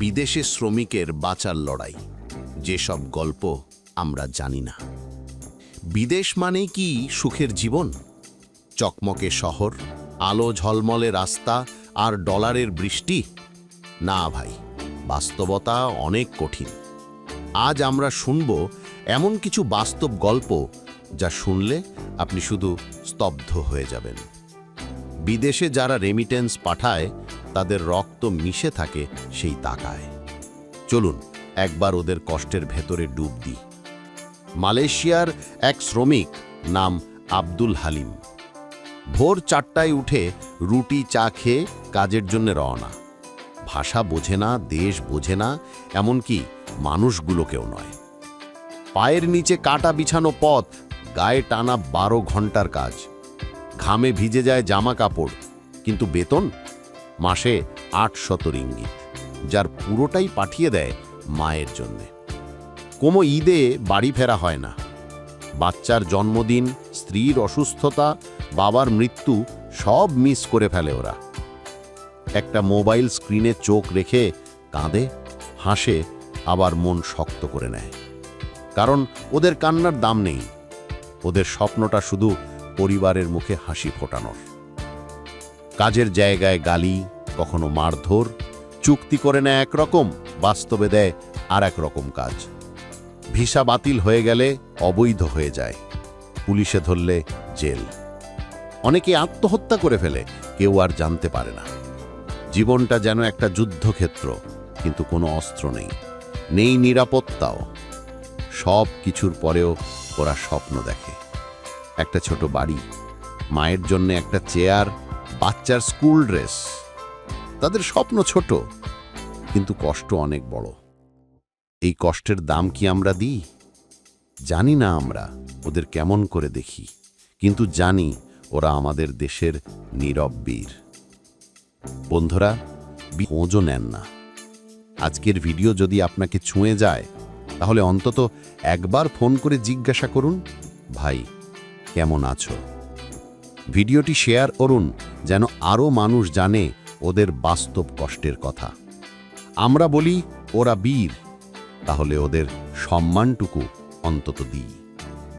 বিদেশে শ্রমিকের বাঁচার লড়াই। যেসব গল্প আমরা জানি না। বিদেশ মানে কি সুখের জীবন? চকমকে শহর, আলো ঝলমলে রাস্তা আর ডলারের বৃষ্টি? না ভাই, বাস্তবতা অনেক কঠিন। আজ আমরা শুনব এমন কিছু বাস্তব গল্প যা শুনলে আপনি শুধু স্তব্ধ হয়ে যাবেন। বিদেশে যারা রেমিটেন্স পাঠায় তাদের রক্ত মিশে থাকে সেই তাকায়। চলুন, একবার ওদের কষ্টের ভেতরে ডুব দিই। মালয়েশিয়ার এক শ্রমিক নাম আব্দুল হালিম। ভোর চারটায় উঠে রুটি চা খেয়ে কাজের জন্য রওনা। ভাষা বোঝে না, দেশ বোঝে না, এমনকি মানুষগুলোকেও নয়। পায়ের নিচে কাটা বিছানো পথ, গায়ে টানা বারো ঘণ্টার কাজ। ঘামে ভিজে যায় জামা কাপড়, কিন্তু বেতন মাসে আটশত রিঙ্গিত, যার পুরোটাই পাঠিয়ে দেয় মায়ের জন্যে। কোনো ঈদে বাড়ি ফেরা হয় না। বাচ্চার জন্মদিন, স্ত্রীর অসুস্থতা, বাবার মৃত্যু সব মিস করে ফেলে ওরা। একটা মোবাইল স্ক্রিনে চোখ রেখে কাঁদে, হাসে, আবার মন শক্ত করে নেয়। কারণ ওদের কান্নার দাম নেই। ওদের স্বপ্নটা শুধু পরিবারের মুখে হাসি ফোটানোর। কাজের জায়গায় গালি কখনো মারধর, চুক্তি করে নেয় একরকম বাস্তবে দেয় আর এক রকম কাজ। ভিসা বাতিল হয়ে গেলে অবৈধ হয়ে যায়। পুলিশে ধরলে জেল। অনেকে আত্মহত্যা করে ফেলে, কেউ আর জানতে পারে না। জীবনটা যেন একটা যুদ্ধক্ষেত্র, কিন্তু কোনো অস্ত্র নেই। নেই নিরাপত্তাও। সব কিছুর পরেও ওরা স্বপ্ন দেখে। একটা ছোট বাড়ি, মায়ের জন্য একটা চেয়ার, বাচ্চার স্কুল ড্রেস। তাদের স্বপ্ন ছোট, কিন্তু কষ্ট অনেক বড়। এই কষ্টের দাম কি আমরা দিই? জানি না আমরা, ওদের কেমন করে দেখি। কিন্তু জানি ওরা আমাদের দেশের নীরব বীর। বন্ধুরা খোঁজও নেন না। আজকের ভিডিও যদি আপনাকে ছুঁয়ে যায়, তাহলে অন্তত একবার ফোন করে জিজ্ঞাসা করুন, ভাই, কেমন আছো? ভিডিওটি শেয়ার করুন, যেন আরও মানুষ জানে ওদের বাস্তব কষ্টের কথা। আমরা বলি ওরা বীর তাহলে ওদের সম্মানটুকু অন্তত দিই।